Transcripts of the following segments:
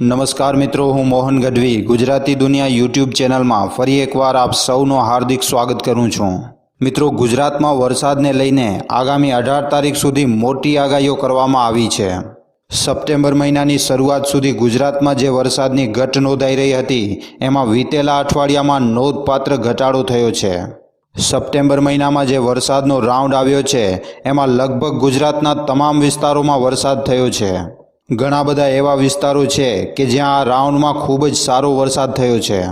નમસ્કાર મિત્રો, હું મોહન ગઢવી. ગુજરાતી દુનિયા યુટ્યુબ ચેનલમાં ફરી એકવાર આપ સૌનું હાર્દિક સ્વાગત કરું છું. મિત્રો, ગુજરાતમાં વરસાદને લઈને આગામી અઢાર તારીખ સુધી મોટી આગાહીઓ કરવામાં આવી છે. સપ્ટેમ્બર મહિનાની શરૂઆત સુધી ગુજરાતમાં જે વરસાદની ઘટ નોંધાઈ રહી હતી, એમાં વીતેલા અઠવાડિયામાં નોંધપાત્ર ઘટાડો થયો છે. સપ્ટેમ્બર મહિનામાં જે વરસાદનો રાઉન્ડ આવ્યો છે, એમાં લગભગ ગુજરાતના તમામ વિસ્તારોમાં વરસાદ થયો છે. ઘણા બધા એવા વિસ્તારો છે કે જ્યાં આ રાઉન્ડમાં ખૂબ જ સારો વરસાદ થયો છે.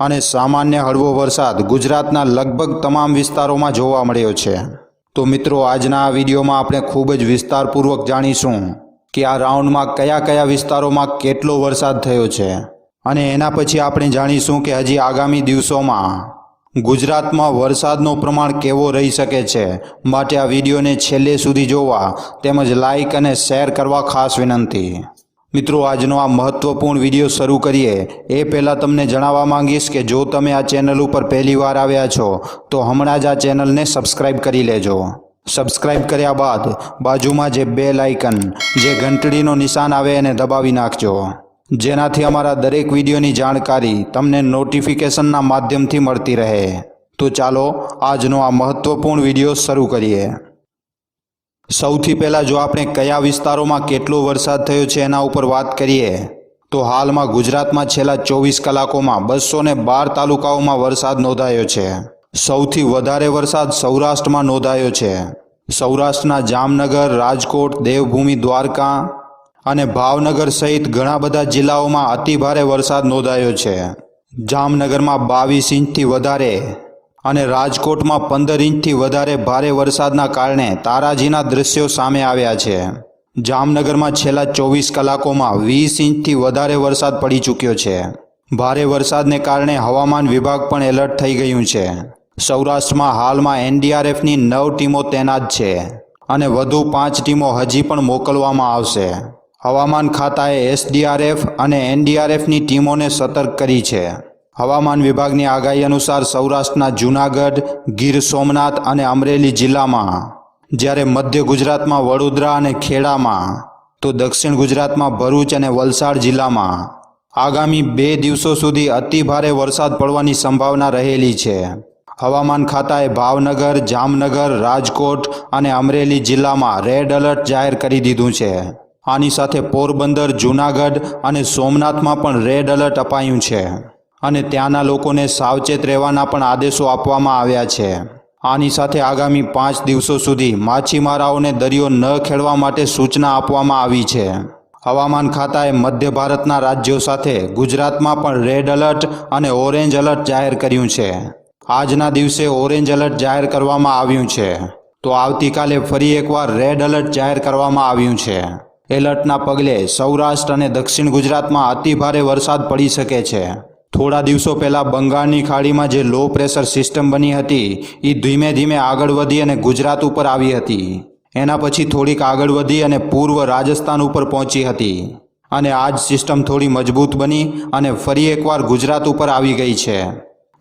અને સામાન્ય હળવો વરસાદ ગુજરાતના લગભગ તમામ વિસ્તારોમાં જોવા મળ્યો છે. તો મિત્રો, આજના આ વિડીયોમાં આપણે ખૂબ જ વિસ્તારપૂર્વક જાણીશું કે આ રાઉન્ડમાં કયા કયા વિસ્તારોમાં કેટલો વરસાદ થયો છે. અને એના પછી આપણે જાણીશું કે હજી આગામી દિવસોમાં ગુજરાતમાં વરસાદનું પ્રમાણ કેવો રહી શકે છે માટે આ વિડીયોને છેલ્લે સુધી જોવા તેમજ લાઇક અને શેર કરવા ખાસ વિનંતી. મિત્રો, આજનો આ મહત્વપૂર્ણ વીડિયો શરૂ કરીએ. એ પહેલાં તમને જણાવવા માંગીશ કે જો તમે આ ચેનલ ઉપર પહેલીવાર આવ્યા છો, તો હમણાં જ આ ચેનલને સબસ્ક્રાઇબ કરી લેજો. સબસ્ક્રાઇબ કર્યા બાદ બાજુમાં જે બે લાઇકન જે ઘંટડીનો નિશાન આવે એને દબાવી નાખજો. જેનાથી અમારા દરેક વિડીયોની જાણકારી તમને નોટિફિકેશનના માધ્યમથી મળતી રહે. તો ચાલો, આજનો આ મહત્વપૂર્ણ વીડિયો શરૂ કરીએ. સૌથી પહેલાં જો આપણે કયા વિસ્તારોમાં કેટલો વરસાદ થયો છે એના ઉપર વાત કરીએ, તો હાલમાં ગુજરાતમાં છેલ્લા ચોવીસ કલાકોમાં બસો ને બાર તાલુકાઓમાં વરસાદ નોંધાયો છે. સૌથી વધારે વરસાદ સૌરાષ્ટ્રમાં નોંધાયો છે. સૌરાષ્ટ્રના જામનગર, રાજકોટ, દેવભૂમિ, દ્વારકા અને ભાવનગર સહિત ઘણા બધા જિલ્લાઓમાં અતિભારે વરસાદ નોંધાયો છે. જામનગરમાં બાવીસ ઇંચથી વધારે અને રાજકોટમાં પંદર ઇંચથી વધારે ભારે વરસાદના કારણે તારાજીના દૃશ્યો સામે આવ્યા છે. જામનગરમાં છેલ્લા ચોવીસ કલાકોમાં વીસ ઇંચથી વધારે વરસાદ પડી ચૂક્યો છે. ભારે વરસાદને કારણે હવામાન વિભાગ પણ એલર્ટ થઈ ગયું છે. સૌરાષ્ટ્રમાં હાલમાં એનડીઆરએફની નવ ટીમો તૈનાત છે અને વધુ પાંચ ટીમો હજી પણ મોકલવામાં આવશે. હવામાન ખાતાએ એસડીઆરએફ અને એનડીઆરએફની ટીમોને સતર્ક કરી છે. હવામાન વિભાગની આગાહી અનુસાર સૌરાષ્ટ્રના જૂનાગઢ, ગીર સોમનાથ અને અમરેલી જિલ્લામાં, જ્યારે મધ્ય ગુજરાતમાં વડોદરા અને ખેડામાં, તો દક્ષિણ ગુજરાતમાં ભરૂચ અને વલસાડ જિલ્લામાં, આગામી બે દિવસો સુધી અતિભારે વરસાદ પડવાની સંભાવના રહેલી છે. હવામાન ખાતાએ ભાવનગર, જામનગર, રાજકોટ અને અમરેલી જિલ્લામાં રેડ એલર્ટ જાહેર કરી દીધું છે. આની સાથે પોરબંદર, જૂનાગઢ અને સોમનાથમાં પણ રેડ એલર્ટ અપાયું છે અને ત્યાંના લોકોને સાવચેત રહેવાના પણ આદેશો આપવામાં આવ્યા છે. આની સાથે આગામી પાંચ દિવસો સુધી માછીમારાઓને દરિયો ન ખેડવા માટે સૂચના આપવામાં આવી છે. હવામાન ખાતાએ મધ્ય ભારતના રાજ્યો સાથે ગુજરાતમાં પણ રેડ એલર્ટ અને ઓરેન્જ એલર્ટ જાહેર કર્યું છે. આજના દિવસે ઓરેન્જ એલર્ટ જાહેર કરવામાં આવ્યું છે. તો આવતીકાલે ફરી એકવાર રેડ એલર્ટ જાહેર કરવામાં આવ્યું છે. એલર્ટના પગલે સૌરાષ્ટ્ર અને દક્ષિણ ગુજરાતમાં અતિભારે વરસાદ પડી શકે છે. થોડા દિવસો પહેલાં બંગાળની ખાડીમાં જે લો પ્રેશર સિસ્ટમ બની હતી એ ધીમે ધીમે આગળ વધી અને ગુજરાત ઉપર આવી હતી. એના પછી થોડીક આગળ વધી અને પૂર્વ રાજસ્થાન ઉપર પહોંચી હતી. અને આ જ સિસ્ટમ થોડી મજબૂત બની અને ફરી એકવાર ગુજરાત ઉપર આવી ગઈ છે.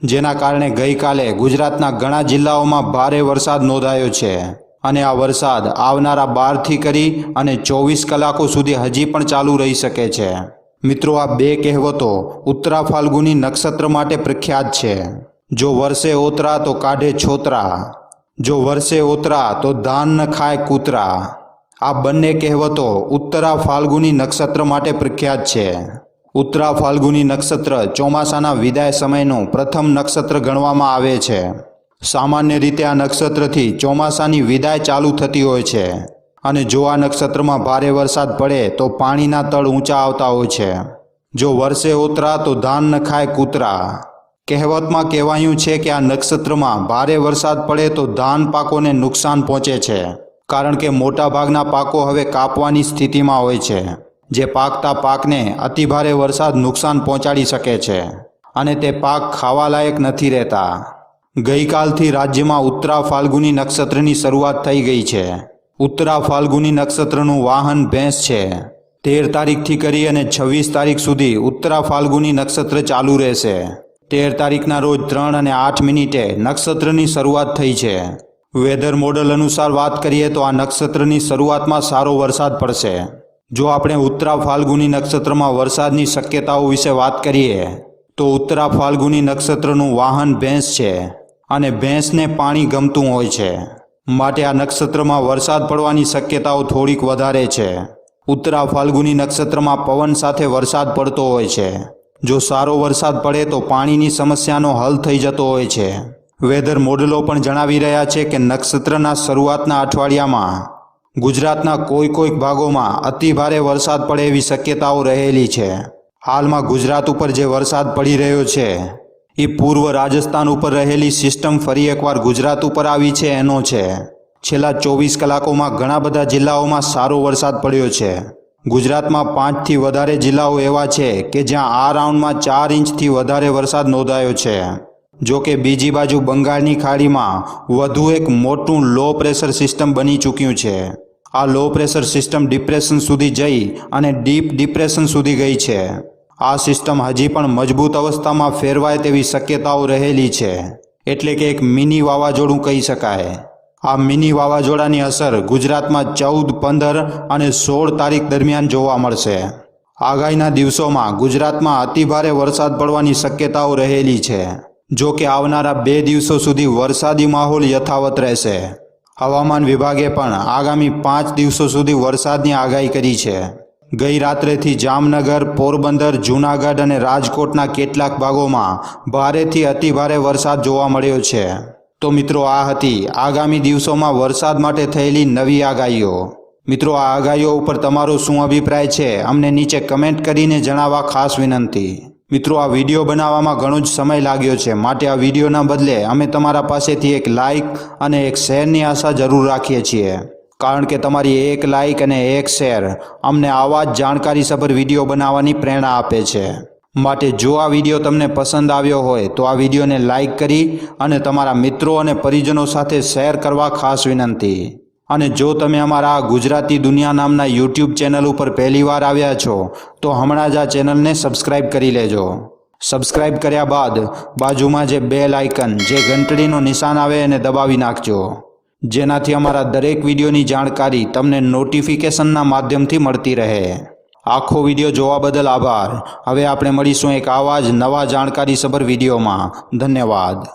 જેના કારણે ગઈકાલે ગુજરાતના ઘણા જિલ્લાઓમાં ભારે વરસાદ નોંધાયો છે. અને આ વરસાદ આવનારા બારથી કરી અને ચોવીસ કલાકો સુધી હજી પણ ચાલુ રહી શકે છે. મિત્રો, આ બે કહેવતો ઉત્તરા ફાલ્ગુની નક્ષત્ર માટે પ્રખ્યાત છે. જો વર્ષે ઓતરા તો કાઢે છોતરા. જો વર્ષે ઓતરા તો ધાન ન ખાય કૂતરા. આ બંને કહેવતો ઉત્તરા ફાલ્ગુની નક્ષત્ર માટે પ્રખ્યાત છે. ઉત્તરા ફાલ્ગુની નક્ષત્ર ચોમાસાના વિદાય સમયનું પ્રથમ નક્ષત્ર ગણવામાં આવે છે. સામાન્ય રીતે આ નક્ષત્રથી ચોમાસાની વિદાય ચાલુ થતી હોય છે અને જો આ નક્ષત્રમાં ભારે વરસાદ પડે તો પાણીના તળ ઊંચા આવતા હોય છે. જો વર્ષે ઉતરા તો ધાન ન ખાય કૂતરા. કહેવતમાં કહેવાયું છે કે આ નક્ષત્રમાં ભારે વરસાદ પડે તો ધાન પાકોને નુકસાન પહોંચે છે, કારણ કે મોટાભાગના પાકો હવે કાપવાની સ્થિતિમાં હોય છે, જે પાકતા પાકને અતિભારે વરસાદ નુકસાન પહોંચાડી શકે છે અને તે પાક ખાવાલાયક નથી રહેતા. ગઈકાલથી રાજ્યમાં ઉત્તરા ફાલ્ગુની નક્ષત્રની શરૂઆત થઈ ગઈ છે. ઉત્તરા ફાલ્ગુની નક્ષત્રનું વાહન ભેંસ છે. તેર તારીખથી કરી અને છવ્વીસ તારીખ સુધી ઉત્તરા ફાલ્ગુની નક્ષત્ર ચાલુ રહેશે. તેર તારીખના રોજ ત્રણ અને આઠ મિનિટે નક્ષત્રની શરૂઆત થઈ છે. વેધર મોડલ અનુસાર વાત કરીએ તો આ નક્ષત્રની શરૂઆતમાં સારો વરસાદ પડશે. જો આપણે ઉત્તરા ફાલ્ગુની નક્ષત્રમાં વરસાદની શક્યતાઓ વિશે વાત કરીએ, તો ઉત્તરા ફાલ્ગુની નક્ષત્રનું વાહન ભેંસ છે. અને ભેંસને પાણી ગમતું હોય છે. માટે આ નક્ષત્રમાં વરસાદ પડવાની શક્યતાઓ થોડીક વધારે છે. ઉત્તરા ફાલ્ગુની નક્ષત્રમાં પવન સાથે વરસાદ પડતો હોય છે. જો સારો વરસાદ પડે તો પાણીની સમસ્યાનો હલ થઈ જતો હોય છે. વેધર મોડલો પણ જણાવી રહ્યા છે કે નક્ષત્રના શરૂઆતના અઠવાડિયામાં ગુજરાતના કોઈ કોઈક ભાગોમાં અતિભારે વરસાદ પડે એવી શક્યતાઓ રહેલી છે. હાલમાં ગુજરાત ઉપર જે વરસાદ પડી રહ્યો છે એ પૂર્વ રાજસ્થાન ઉપર રહેલી સિસ્ટમ ફરી એકવાર ગુજરાત ઉપર આવી છે, એનો છે. છેલ્લા ચોવીસ કલાકોમાં ઘણા બધા જિલ્લાઓમાં સારો વરસાદ પડ્યો છે. ગુજરાતમાં પાંચથી વધારે જિલ્લાઓ એવા છે કે જ્યાં આ રાઉન્ડમાં ચાર ઇંચથી વધારે વરસાદ નોંધાયો છે. જો કે બીજી બાજુ બંગાળની ખાડીમાં વધુ એક મોટું લો પ્રેશર સિસ્ટમ બની ચૂક્યું છે. આ લો પ્રેશર સિસ્ટમ ડિપ્રેશન સુધી જઈ અને ડીપ ડિપ્રેશન સુધી ગઈ છે. આ સિસ્ટમ હજી પણ મજબૂત અવસ્થામાં ફેરવાય તેવી શક્યતાઓ રહેલી છે. એટલે કે એક મિની વાવાઝોડું કહી શકાય. આ મિની વાવાઝોડાની અસર ગુજરાતમાં ચૌદ, પંદર અને સોળ તારીખ દરમિયાન જોવા મળશે. આગાહીના દિવસોમાં ગુજરાતમાં અતિભારે વરસાદ પડવાની શક્યતાઓ રહેલી છે. જો કે આવનારા બે દિવસો સુધી વરસાદી માહોલ યથાવત રહેશે. હવામાન વિભાગે પણ આગામી પાંચ દિવસો સુધી વરસાદની આગાહી કરી છે. ગઈ રાત્રેથી જામનગર, પોરબંદર, જૂનાગઢ અને રાજકોટના કેટલાક ભાગોમાં ભારેથી અતિભારે વરસાદ જોવા મળ્યો છે. તો મિત્રો, આ હતી આગામી દિવસોમાં વરસાદ માટે થયેલી નવી આગાહીઓ. મિત્રો, આ આગાહીઓ ઉપર તમારો શું અભિપ્રાય છે? અમને નીચે કમેન્ટ કરીને જણાવવા ખાસ વિનંતી. મિત્રો, આ વીડિયો બનાવવામાં ઘણો જ સમય લાગ્યો છે. માટે આ વિડીયોના બદલે અમે તમારા પાસેથી એક લાઇક અને એક શેરની આશા જરૂર રાખીએ છીએ. કારણ કે તમારી એક લાઇક અને એક શેર અમને આવા જ જાણકારીસભર વીડિયો બનાવવાની પ્રેરણા આપે છે. માટે જો આ વીડિયો તમને પસંદ આવ્યો હોય, તો આ વિડીયોને લાઇક કરી અને તમારા મિત્રો અને પરિજનો સાથે શેર કરવા ખાસ વિનંતી. અને જો તમે અમારા ગુજરાતી દુનિયા નામના યુટ્યુબ ચેનલ ઉપર પહેલીવાર આવ્યા છો, તો હમણાં જ આ ચેનલને સબસ્ક્રાઇબ કરી લેજો. સબસ્ક્રાઇબ કર્યા બાદ બાજુમાં જે બેલ આઇકન જે ઘંટડીનો નિશાન આવે એને દબાવી નાખજો. જેનાથી અમારા દરેક વિડીયોની જાણકારી તમને નોટિફિકેશનના માધ્યમથી મળતી રહે. આખો વીડિયો જોવા બદલ આભાર. હવે આપણે મળીશું એક આવા જ નવા જાણકારીસભર વિડીયોમાં. ધન્યવાદ.